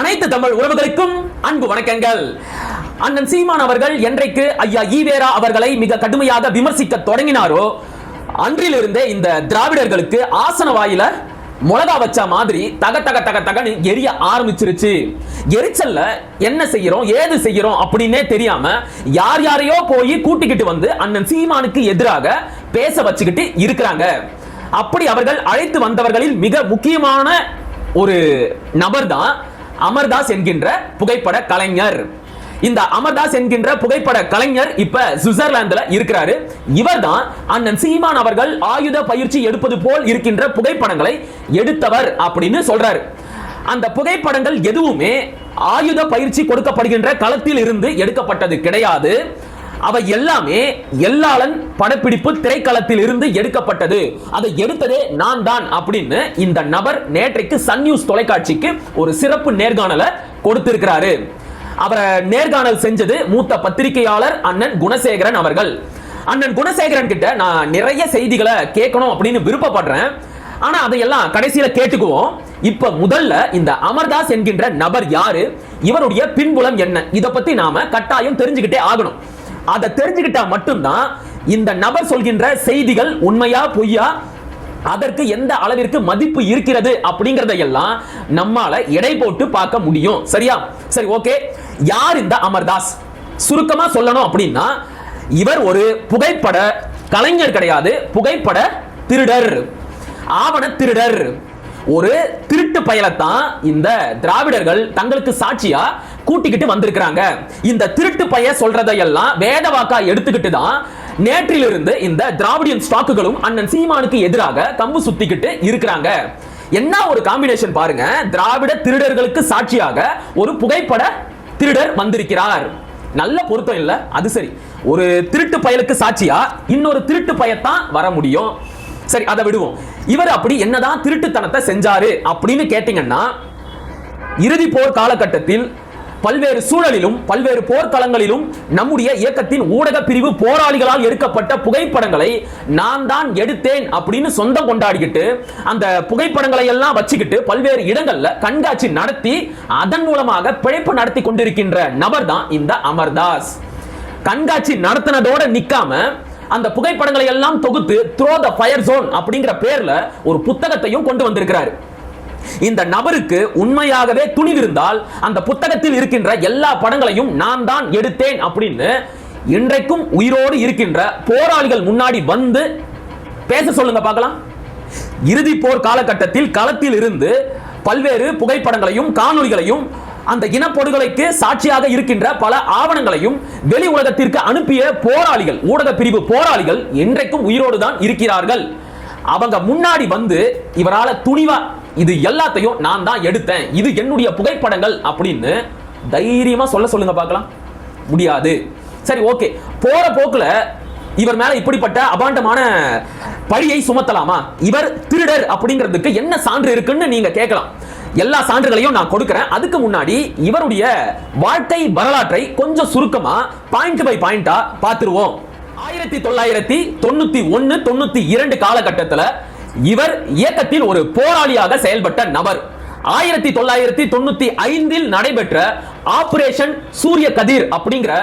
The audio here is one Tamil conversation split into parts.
அனைத்து தமிழ் உறவுகளுக்கும் அன்பு வணக்கங்கள். அண்ணன் சீமான் அவர்கள் என்றைக்கு ஐயா ஈவேரா அவர்களை மிக கடுமையாக விமர்சிக்க தொடங்கினாரோ அன்றிலிருந்தே இந்த திராவிடர்களுக்கு ஆசன வாயில மிளகா வச்ச மாதிரி தக தக தக தகன்னு எரிய ஆரம்பிச்சிருச்சு. எரிச்சல்ல என்ன செய்யறோம் ஏது செய்யறோம் அப்படின்னே தெரியாம யார் யாரையோ போய் கூட்டிக்கிட்டு வந்து அண்ணன் சீமானுக்கு எதிராக பேச வச்சுக்கிட்டு இருக்கிறாங்க. அப்படி அவர்கள் அழைத்து வந்தவர்களில் மிக முக்கியமான ஒரு நபர் தான் அமர்தாஸ் என்கின்ற புகைப்பட கலைஞர். இந்த அமர்தாஸ் என்கின்ற புகைப்பட கலைஞர் இப்ப சுவிட்சர்லாந்துல இருக்கிறாரு. இவர்தான் அண்ணன் சீமான் அவர்கள் ஆயுத பயிற்சி எடுப்பது போல் இருக்கின்ற புகைப்படங்களை எடுத்தவர் அப்படின்னு சொல்றாரு. அந்த புகைப்படங்கள் எதுவுமே ஆயுத பயிற்சி கொடுக்கப்படுகின்ற களத்தில் இருந்து எடுக்கப்பட்டது கிடையாது. அவை எல்லாமே எல்லாளன் படப்பிடிப்பு திரைக்களத்தில் இருந்து எடுக்கப்பட்டது. அதை எடுத்ததே நான் தான் அப்படின்னு இந்த நபர் நேற்றைக்கு சன் நியூஸ் தொலைக்காட்சிக்கு ஒரு சிறப்பு நேர்காணலை கொடுத்திருக்கிறாரு. அவரை நேர்காணல் செஞ்சது மூத்த பத்திரிகையாளர் அண்ணன் குணசேகரன் அவர்கள். அண்ணன் குணசேகரன் கிட்ட நான் நிறைய செய்திகளை கேட்கணும் அப்படின்னு விருப்பப்படுறேன். ஆனா அதையெல்லாம் கடைசியில கேட்டுக்குவோம். இப்ப முதல்ல இந்த அமர்தாஸ் என்கின்ற நபர் யாரு? இவருடைய பின்புலம் என்ன? இதை பத்தி நாம கட்டாயம் தெரிஞ்சுக்கிட்டே ஆகணும். அதை தெரிஞ்சுக்கிட்டா மட்டும்தான் இந்த நபர் சொல்கின்ற செய்திகள் உண்மையா பொய்யா அதற்கு எந்த அளவிற்கு மதிப்பு இருக்கிறது அப்படிங்கறத எல்லாம் நம்மால எடை போட்டு பார்க்க முடியும். சரியா? சரி ஓகே. யார் இந்த அமர்தாஸ்? சுருக்கமா சொல்லணும் அப்படின்னா இவர் ஒரு புகைப்பட கலைஞர் கிடையாது. புகைப்பட திருடர். ஆவண திருடர். ஒரு திருட்டு பயலத்தான் இந்த திராவிடர்கள் தங்களுக்கு சாட்சியா கூட்டிக்கிட்டு வந்திருக்கிறாங்க. இந்த திருட்டு பைய சொல்றதையெல்லாம் வேத வாக்கா எடுத்துக்கிட்டு தான் நேற்றிலிருந்து இந்த திராவிடியன் ஸ்டாக்குகளும் அண்ணன் சீமானுக்கு எதிராக கம்பு சுத்திக்கிட்டு இருக்கிறாங்க. என்ன ஒரு காம்பினேஷன் பாருங்க. திராவிட திருடர்களுக்கு சாட்சியாக ஒரு புகைப்பட திருடர் வந்திருக்கிறார். நல்ல பொருத்தம் இல்ல அது சரி. ஒரு திருட்டு பயலுக்கு சாட்சியா? இன்னொரு திருட்டு பயத்தான் வர முடியும். சரி அதை விடுவோம். இவர் அப்படி என்னதான் திருட்டுத்தனத்தை செஞ்சாரு அப்படின்னு கேட்டீங்கன்னா இறுதி போர் காலகட்டத்தில் பல்வேறு சூழலிலும் பல்வேறு போர்க்களங்களிலும் நம்முடைய இயக்கத்தின் ஊடக பிரிவு போராளிகளால் எடுக்கப்பட்ட புகைப்படங்களை நான் தான் எடுத்தேன் அப்படின்னு சொந்தம் கொண்டாடிக்கிட்டு அந்த புகைப்படங்களை எல்லாம் வச்சுக்கிட்டு பல்வேறு இடங்கள்ல கண்காட்சி நடத்தி அதன் மூலமாக பிழைப்பு நடத்தி கொண்டிருக்கின்ற நபர் தான் இந்த அமர்தாஸ். கண்காட்சி நடத்தினதோட நிக்காம அந்த புகைப்படங்களை எல்லாம் தொகுத்து த்ரோ த ஃபயர் ஜோன் அப்படிங்கிற பேர்ல ஒரு புத்தகத்தையும் கொண்டு வந்திருக்கிறாரு. இந்த நபருக்கு உண்மையாகவே துணிவிருந்தால் அந்த புத்தகத்தில் இருக்கின்ற எல்லா படங்களையும் நான் தான் எடுத்தேன் அப்படின்னு இன்றைக்கும் உயிரோடு இருக்கின்ற போராளிகள் முன்னாடி வந்து பேச சொல்லுங்க பார்க்கலாம். இறுதி போர் காலகட்டத்தில் களத்தில் இருந்து பல்வேறு புகைப்படங்களையும் காணொளிகளையும் அந்த இனப்படுகொலைக்கு சாட்சியாக இருக்கின்ற பல ஆவணங்களையும் வெளி உலகத்திற்கு அனுப்பிய போராளிகள் ஊடக பிரிவு போராளிகள் இன்றைக்கும் உயிரோடு தான் இருக்கிறார்கள். அவங்க முன்னாடி வந்து இவரால துணிவா இது எல்லாத்தையும் நான் தான் எடுத்தேன். இது என்னுடைய புகைப்படங்கள் அப்படின்னு தைரியமா சொல்ல சொல்லுங்க பார்க்கலாம். முடியாது. சரி ஓகே போற போக்குல இவர் மேல இப்படிப்பட்ட அபாண்டமான பழியை சுமத்தலாமா? இவர் திருடர் அப்படிங்கிறதுக்கு என்ன சான்று இருக்குன்னு நீங்க கேட்கலாம். எல்லா சான்றுகளையும் நான் கொடுக்கிறேன். அதுக்கு முன்னாடி இவருடைய வாழ்க்கை வரலாற்றை கொஞ்சம் சுருக்கமா பாயிண்ட் பை பாயிண்டா பார்த்துருவோம். ஆயிரத்தி தொள்ளாயிரத்தி தொண்ணூத்தி ஒன்னு தொண்ணூத்தி இரண்டு காலகட்டத்தில் இவர் இயக்கத்தில் ஒரு போராளியாக செயல்பட்ட நபர். ஆயிரத்தி தொள்ளாயிரத்தி தொண்ணூத்தி ஐந்தில் நடைபெற்ற ஆபரேஷன் சூரிய கதிர் அப்படிங்கிற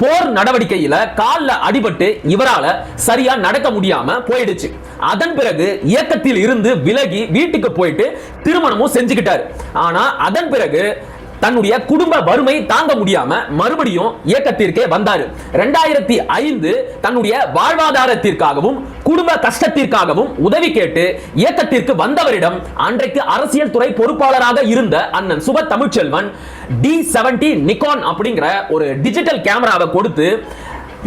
போர் நடவடிக்கையில காலில் அடிபட்டு இவரால சரியா நடக்க முடியாம போயிடுச்சு. அதன் பிறகு இயக்கத்தில் இருந்து விலகி வீட்டுக்கு போயிட்டு திருமணமும் செஞ்சுக்கிட்டாரு. ஆனா அதன் பிறகு தன்னுடைய குடும்ப வறுமை தாங்க முடியாம மறுபடியும் இயக்கத்திற்கே வந்தாரு. ரெண்டாயிரத்தி ஐந்து தன்னுடைய வாழ்வாதாரத்திற்காகவும் குடும்ப கஷ்டத்திற்காகவும் உதவி கேட்டு இயக்கத்திற்கு வந்தவரிடம் அன்றைக்கு அரசியல் துறை பொறுப்பாளராக இருந்த அண்ணன் சுப தமிழ்ச்செல்வன் டி செவன்டி நிக்கான் அப்படிங்கிற ஒரு டிஜிட்டல் கேமராவை கொடுத்து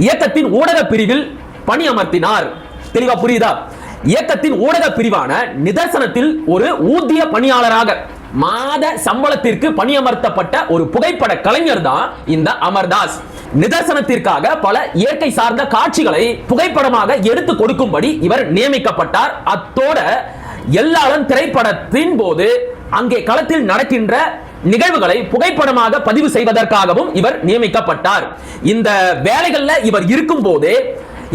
இயக்கத்தின் ஊடக பிரிவில் பணியமர்த்தினார். தெளிவா புரியுதா? இயக்கத்தின் ஊடக பிரிவான நிதர்சனத்தில் ஒரு ஊதிய பணியாளராக மாத சம்பளத்திற்கு பணியமர்த்தப்பட்ட ஒரு புகைப்பட கலைஞர் தான் இந்த அமர்தாஸ். நிதர்சனத்திற்காக பல இயற்கை சார்ந்த காட்சிகளை புகைப்படமாக எடுத்து கொடுக்கும்படி இவர் நியமிக்கப்பட்டார். அத்தோட எல்லாளன் திரைப்படத்தின் போது அங்கே களத்தில் நடக்கின்ற நிகழ்வுகளை புகைப்படமாக பதிவு செய்வதற்காகவும் இவர் நியமிக்கப்பட்டார். இந்த வேலைகள்ல இவர் இருக்கும் போதே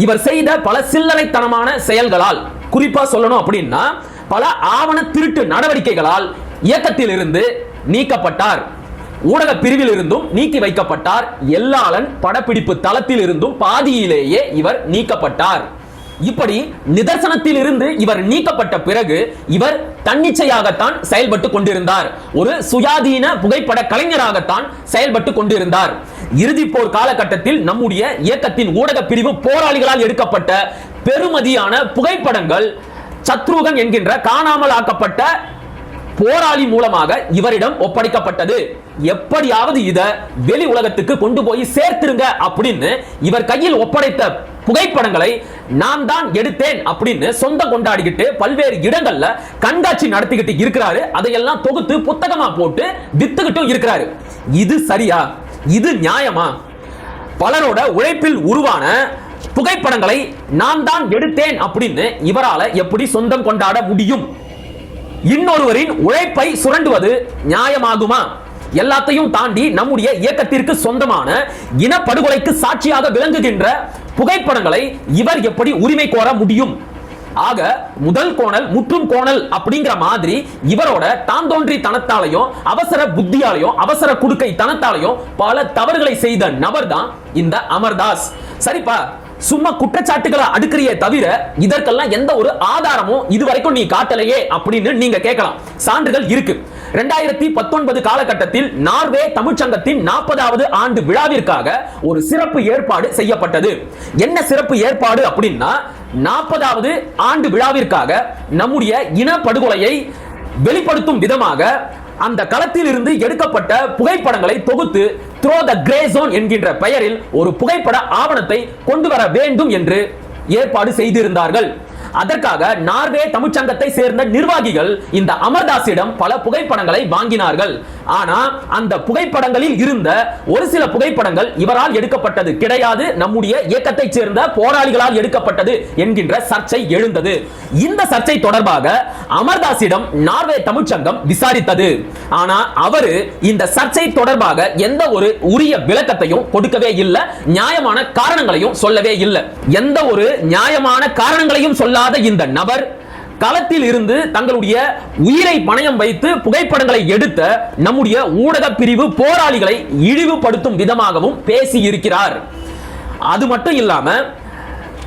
இவர் செய்த பல சில்லறைத்தனமான செயல்களால் குறிப்பா சொல்லணும் அப்படின்னா பல ஆவண திருட்டு நடவடிக்கைகளால் இயக்கத்தில் இருந்து நீக்கப்பட்டார். ஊடக பிரிவில் இருந்தும் நீக்கி வைக்கப்பட்டார். எல்லாளன் படப்பிடிப்பு தளத்தில் இருந்தும் பாதியிலேயே இவர் நீக்கப்பட்டார். இப்படி நிதர்சனத்தில் இருந்து இவர் நீக்கப்பட்ட பிறகு இவர் தன்னிச்சையாகத்தான் செயல்பட்டு கொண்டிருந்தார். ஒரு சுயாதீன புகைப்பட கலைஞராகத்தான் செயல்பட்டு கொண்டிருந்தார். இறுதி போர் காலகட்டத்தில் நம்முடைய இயக்கத்தின் ஊடக பிரிவு போராளிகளால் எடுக்கப்பட்ட பெருமதியான புகைப்படங்கள் சத்ருகன் என்கின்ற காணாமல் ஆக்கப்பட்ட போராளி மூலமாக இவரிடம் ஒப்படைக்கப்பட்டது. எப்படியாவது இத வெளி உலகத்துக்கு கொண்டு போய் சேர்த்திருங்க அப்படின்னு இவர் கையில் ஒப்படைத்த புகைப்படங்களை நான் தான் எடுத்தேன் அப்படின்னு சொந்தம் கொண்டாடிக்கிட்டு பல்வேறு இடங்கள்ல கண்காட்சி நடத்திக்கிட்டு இருக்கிறாரு. அதையெல்லாம் தொகுத்து புத்தகமா போட்டு வித்துக்கிட்டும் இருக்கிறாரு. இது சரியா? இது நியாயமா? பலரோட உழைப்பில் உருவான புகைப்படங்களை நான் தான் எடுத்தேன் அப்படின்னு இவரால எப்படி சொந்தம் கொண்டாட முடியும்? இன்னொருவரின் உழைப்பை சுரண்டுவது நியாயமாகுமா? எல்லாத்தையும் தாண்டி நம்முடைய இயக்கத்திற்கு சொந்தமான இனப்படுகொலைக்கு சாட்சியாக விளங்குகின்ற புகைப்படங்களை இவர் எப்படி உரிமை கோர முடியும்? ஆக முதல் கோணல் முற்றும் கோணல் அப்படிங்கிற மாதிரி இவரோட தாந்தோன்றி தனத்தாலையும் அவசர புத்தியாலையும் அவசர குடுக்கை தனத்தாலையும் பல தவறுகளை செய்த நபர் தான் இந்த அமர்தாஸ். சரிப்பா? சும்மா குற்றச்சாட்டுகளை அடுக்கிறியே தவிர இதற்கெல்லாம் எந்த ஒரு ஆதாரமும் இதுவரைக்கும் நீ காட்டலையே அப்படின்னு நீங்க கேட்கலாம். சான்றுகள் இருக்கு. ரெண்டாயிரத்தி பத்தொன்பது காலகட்டத்தில் நார்வே தமிழ்ச்சங்கத்தின் நாற்பதாவது ஆண்டு விழாவிற்காக ஒரு சிறப்பு ஏற்பாடு செய்யப்பட்டது. என்ன சிறப்பு ஏற்பாடு அப்படின்னா நாற்பதாவது ஆண்டு விழாவிற்காக நம்முடைய இனப்படுகொலையை வெளிப்படுத்தும் விதமாக அந்த களத்தில் இருந்து எடுக்கப்பட்ட புகைப்படங்களை தொகுத்து த்ரோ த கிரே ஜோன் என்கின்ற பெயரில் ஒரு புகைப்பட ஆவணத்தை கொண்டு வர வேண்டும் என்று ஏற்பாடு செய்திருந்தார்கள். அதற்காக நார்வே தமிழ்ச்சங்கத்தை சேர்ந்த நிர்வாகிகள் இந்த அமர்தாஸிடம் பல புகைப்படங்களை வாங்கினார்கள். ஆனா அந்த புகைப்படங்களில் இருந்த ஒரு சில புகைப்படங்கள் இவரால் எடுக்கப்பட்டது கிடையாது. நம்முடைய இயக்கத்தை சேர்ந்த போராளிகளால் எடுக்கப்பட்டது என்கின்ற சர்ச்சை எழுந்தது. இந்த சர்ச்சை தொடர்பாக அமர்தாஸிடம் நார்வே தமிழ்ச்சங்கம் விசாரித்தது. ஆனா அவரு இந்த சர்ச்சை தொடர்பாக எந்த ஒரு உரிய விளக்கத்தையும் கொடுக்கவே இல்லை நியாயமான காரணங்களையும் சொல்லவே இல்லை. எந்த ஒரு நியாயமான காரணங்களையும் சொல்லாத இந்த நபர் களத்தில் இருந்து தங்களுடைய உயிரை பணயம் வைத்து புகைப்படங்களை எடுத்த நம்முடைய ஊடக பிரிவு போராளிகளை இழிவுபடுத்தும் விதமாகவும் பேசி இருக்கிறார் அது மட்டும் இல்லாம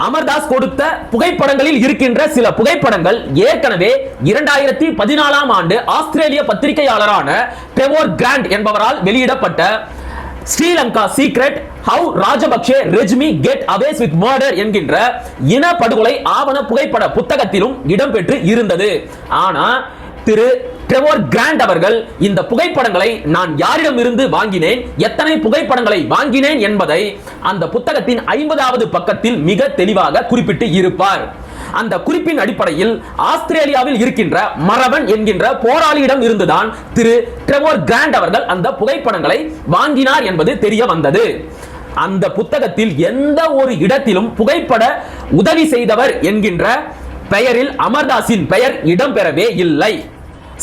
அமர்தாஸ் கொடுத்த புகைப்படங்களில் இருக்கின்ற சில புகைப்படங்கள் ஏற்கனவே இரண்டாயிரத்தி பதினாலாம் ஆண்டு ஆஸ்திரேலிய பத்திரிகையாளரான டெவோர் கிராண்ட் என்பவரால் வெளியிடப்பட்ட Sri Lanka secret how Rajapaksa regime get aways with murder என்கின்ற இன படுகொலை ஆவண புகைப்பட புத்தகத்திலும் இடம்பெற்று இருந்தது. ஆனா திரு ட்ரெவோர் கிராண்ட் அவர்கள் இந்த புகைப்படங்களை நான் யாரிடம் இருந்து வாங்கினேன் எத்தனை புகைப்படங்களை வாங்கினேன் என்பதை அந்த புத்தகத்தின் ஐம்பதாவது பக்கத்தில் மிக தெளிவாக குறிப்பிட்டு இருப்பார். அந்த குறிப்பின் அடிப்படையில் ஆஸ்திரேலியாவில் இருக்கின்ற மரவன் என்கின்ற போராளியிடம் இருந்துதான் திரு ட்ரெவோர் கிராண்ட் அவர்கள் அந்த புகைப்படங்களை வாங்கினார் என்பது தெரிய வந்தது. அந்த புத்தகத்தில் எந்த ஒரு இடத்திலும் புகைப்பட உதவி செய்தவர் என்கின்ற பெயரில் அமர்தாஸின் பெயர் இடம்பெறவே இல்லை.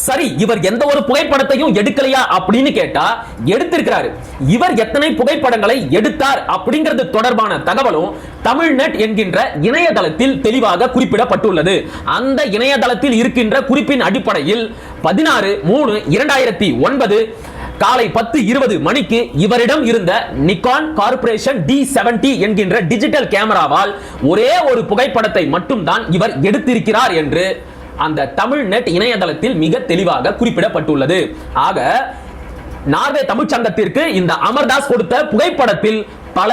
சரி இவர் எந்த ஒரு புகைப்படத்தையும் எடுக்கலையா அப்படின்னு கேட்டா எடுத்திருக்கிறாரு. இவர் எத்தனை புகைப்படங்களை எடுத்தார் அப்படிங்கிறது தொடர்பான தகவலும் தமிழ்நெட் என்கின்ற இணையதளத்தில் தெளிவாக குறிப்பிடப்பட்டுள்ளது. அந்த இணையதளத்தில் இருக்கின்ற குறிப்பின் அடிப்படையில் பதினாறு மூணு இரண்டாயிரத்தி ஒன்பது காலை பத்து இருபது மணிக்கு இவரிடம் இருந்த நிக்கான் கார்பரேஷன் டி செவன்டி என்கின்ற டிஜிட்டல் கேமராவால் ஒரே ஒரு புகைப்படத்தை மட்டும்தான் இவர் எடுத்திருக்கிறார் என்று அந்த தமிழ் நெட் இணையதளத்தில் மிக தெளிவாக குறிப்பிடப்பட்டுள்ளது. ஆக நார்வே தமிழ்ச்சங்கத்திற்கு இந்த அமர்தாஸ் கொடுத்த புகைப்படத்தில் பல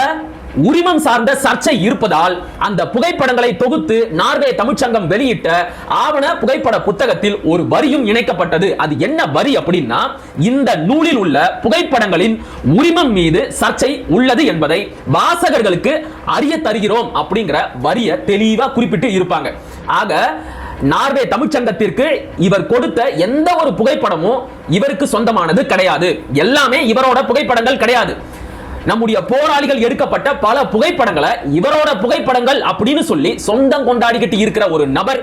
உரிமம் சார்ந்த சர்ச்சை இருப்பதால் அந்த புகைப்படங்களை தொகுத்து நார்வே தமிழ்ச்சங்கம் வெளியிட்ட ஆவண புகைப்பட புத்தகத்தில் ஒரு வரியும் இணைக்கப்பட்டது. அது என்ன வரி அப்படின்னா இந்த நூலில் உள்ள புகைப்படங்களின் உரிமம் மீது சர்ச்சை உள்ளது என்பதை வாசகர்களுக்கு அறிய தருகிறோம் அப்படிங்கிற வரியை தெளிவா குறிப்பிட்டு இருப்பாங்க. ஆக நார்வே தமிழ்ச்சங்கத்திற்கு இவர் கொடுத்த எந்த ஒரு புகைப்படமும் இவருக்கு சொந்தமானது கிடையாது. எல்லாமே இவரோட புகைப்படங்கள் கிடையாது. நம்முடைய போராளிகள் எடுக்கப்பட்ட பல புகைப்படங்களை இவரோட புகைப்படங்கள் அப்படின்னு சொல்லி சொந்தம் கொண்டாடிக்கிட்டு இருக்கிற ஒரு நபர்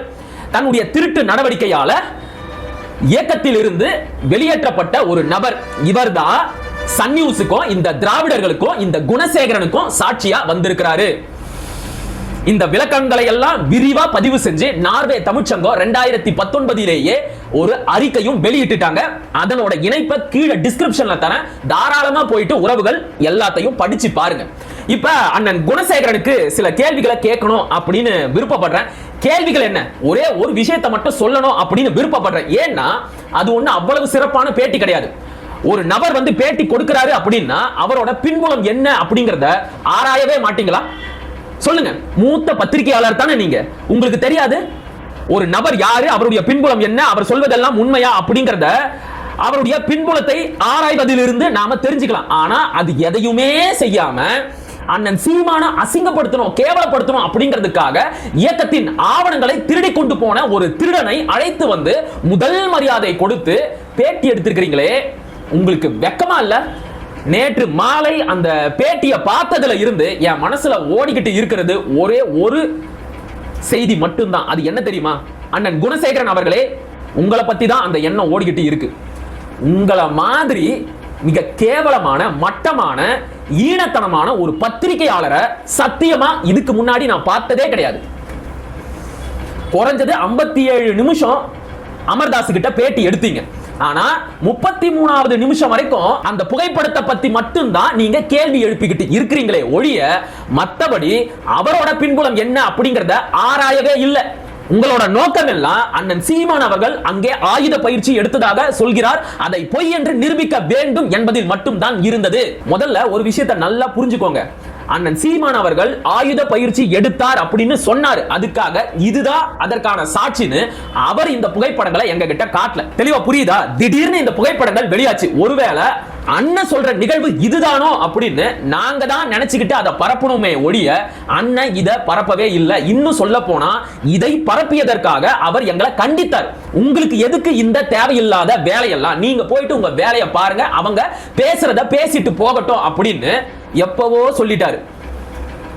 தன்னுடைய திருட்டு நடவடிக்கையால இயக்கத்தில் இருந்து வெளியேற்றப்பட்ட ஒரு நபர். இவர்தான் சன் நியூஸுக்கும் இந்த திராவிடர்களுக்கும் இந்த குணசேகரனுக்கும் சாட்சியா வந்திருக்கிறாரு. இந்த விளக்கங்களை எல்லாம் விரிவா பதிவு செஞ்சு நார்வே தமிழ்ச்சங்கம் ரெண்டாயிரத்தி பத்தொன்பதிலேயே ஒரு அறிக்கையும் வெளியிட்டுட்டாங்க. அதனோட இணைப்பை கீழே டிஸ்கிரிப்ஷன்ல தரேன். தாராளமா போயிட்டு உறவுகள் எல்லாத்தையும் படிச்சு பாருங்க. இப்ப அண்ணன் குணசேகரனுக்கு சில கேள்விகளை கேட்கணும் அப்படின்னு விருப்பப்படுறேன். கேள்விகள் என்ன? ஒரே ஒரு விஷயத்தை மட்டும் சொல்லணும் அப்படின்னு விருப்பப்படுறேன். ஏன்னா அது ஒண்ணு அவ்வளவு சிறப்பான பேட்டி கிடையாது. ஒரு நபர் வந்து பேட்டி கொடுக்கிறாரு அப்படின்னா அவரோட பின்புலம் என்ன அப்படிங்கறத ஆராயவே மாட்டீங்களா? சொல்லுங்க. மூத்த பத்திரிகையாளர் தானே நீங்க? உங்களுக்கு தெரியாது? ஒரு நபர் யாரு? அவருடைய பின்புலம் என்ன? அவர் சொல்வதெல்லாம் உண்மையா அப்படிங்கறத அவருடைய பின்புலத்தை ஆராய்வதிலிருந்து நாம தெரிஞ்சுக்கலாம். ஆனா அது எதையுமே செய்யாம அண்ணன் சீமான அசிங்கப்படுத்தணும் கேவலப்படுத்தணும் அப்படிங்கிறதுக்காக இயக்கத்தின் ஆவணங்களை திருடி கொண்டு போன ஒரு திருடனை அழைத்து வந்து முதல் மரியாதை கொடுத்து பேட்டி எடுத்திருக்கிறீங்களே. உங்களுக்கு வெக்கமா இல்லை? நேற்று மாலை அந்த பேட்டியை பார்த்ததுல இருந்து என் மனசுல ஓடிக்கிட்டு இருக்கிறது ஒரே ஒரு செய்தி மட்டும்தான். அது என்ன தெரியுமா? அண்ணன் குணசேகரன் அவர்களே உங்களை பத்தி தான் அந்த எண்ணம் ஓடிக்கிட்டு இருக்கு. உங்களை மாதிரி மிக கேவலமான மட்டமான ஈனத்தனமான ஒரு பத்திரிகையாளரை சத்தியமா இதுக்கு முன்னாடி நான் பார்த்ததே கிடையாது. குறைஞ்சது 57 ஏழு நிமிஷம் அமர்தாஸ் கிட்ட பேட்டி எடுத்தீங்க. ஆனா முப்பத்தி மூணாவது நிமிஷம் வரைக்கும் அந்த புகைப்படத்தை பத்தி மட்டும்தான் நீங்க கேள்வி எழுப்பிக்கிட்டு இருக்கிறீங்களே ஒழிய மத்தபடி அவரோட பின்புலம் என்ன அப்படிங்கறத ஆராயவே இல்லை. உங்களோட நோக்கம் எல்லாம் அண்ணன் சீமான் அவர்கள் அங்கே ஆயுத பயிற்சி எடுத்ததாக சொல்கிறார். அதை பொய் என்று நிரூபிக்க வேண்டும் என்பதில் மட்டும்தான் இருந்தது. முதல்ல ஒரு விஷயத்தை நல்லா புரிஞ்சுக்கோங்க. அண்ணன் சீமான் அவர்கள் ஆயுத பயிற்சி எடுத்தார் அப்படின்னு சொன்னார். அதுக்காக இதுதான் அதற்கான சாட்சின்னு அவர் இந்த புகைப்படங்களை எங்க கிட்ட காட்டல. தெளிவா புரியுதா? திடீர்னு இந்த புகைப்படங்கள் வெளியாச்சு. ஒருவேளை அண்ணன் சொல்ற நிகழ்வு இதுதானோ அப்படின்னு நாங்க தான் நினைச்சுக்கிட்டு அதை பரப்பணுமே ஒழிய அண்ணன் இத பரப்பவே இல்லை. இன்னும் சொல்ல போனா இதை பரப்பியதற்காக அவர் எங்களை கண்டித்தார். உங்களுக்கு எதுக்கு இந்த தேவையில்லாத வேலையெல்லாம்? நீங்க போயிட்டு உங்க வேலையை பாருங்க. அவங்க பேசுறத பேசிட்டு போகட்டும் அப்படின்னு எப்பவோ சொல்லிட்டாரு.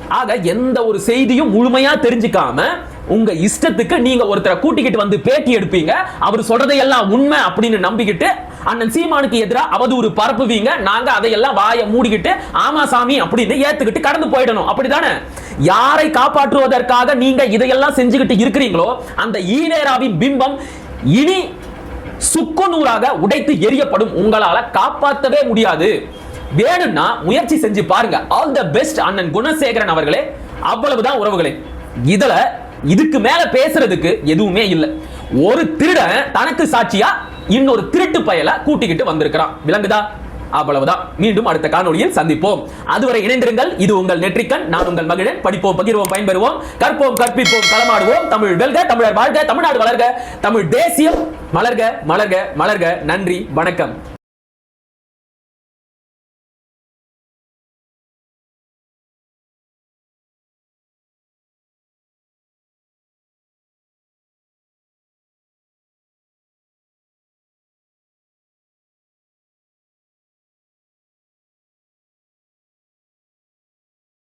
ஆக எந்த ஒரு செய்தியும் முழுமையா தெரிஞ்சுக்காம உங்க இஷ்டத்துக்கு நீங்க ஒருத்தரை கூட்டிக்கிட்டு வந்து பேட்டி எடுப்பீங்க. அவர் சொல்றதையெல்லாம் உண்மை அப்படின்னு நம்பிக்கிட்டு அண்ணன் சீமானுக்கு எதிராக அவதூறு பரப்புவீங்க. நாங்க அதையெல்லாம் வாயை மூடிக்கிட்டு ஆமா சாமி அப்படின்னு ஏத்துக்கிட்டு கடந்து போயிடணும். அப்படிதானே? யாரை காப்பாற்றுவதற்காக நீங்க இதையெல்லாம் செஞ்சுக்கிட்டு இருக்கிறீங்களோ அந்த ஈரேராவின் பிம்பம் இனி சுக்கு நூறாக உடைத்து எரியப்படும் உங்களால காப்பாற்றவே முடியாது. வேணும்னா முயற்சி செஞ்சு பாருங்க. ஆல் த பெஸ்ட் அண்ணன் குணசேகரன் அவர்களே அவ்வளவுதான் உறவுகளே. இதுல இதுக்கு மேல பேசுறதுக்கு எதுவுமே இல்லை. ஒரு திருடன் தனக்கு சாட்சியா இன்னொரு திருட்டு பயல கூட்டிக்கிட்டு வந்திருக்கிறான். விளங்குதா? அவ்வளவுதான். மீண்டும் அடுத்த காணொளியில் சந்திப்போம். அதுவரை இணைந்திருங்கள். இது உங்கள் நெற்றிக்கண். நான் உங்கள் மகிழன். படிப்போம் பகிர்வோம் பயன்பெறுவோம். கற்போம் கற்பிப்போம் களமாடுவோம். தமிழ் வெல்க தமிழர் வாழ்க தமிழ்நாடு வளர்க. தமிழ் தேசியம். மலர்க மலர்க மலர்க. நன்றி வணக்கம்.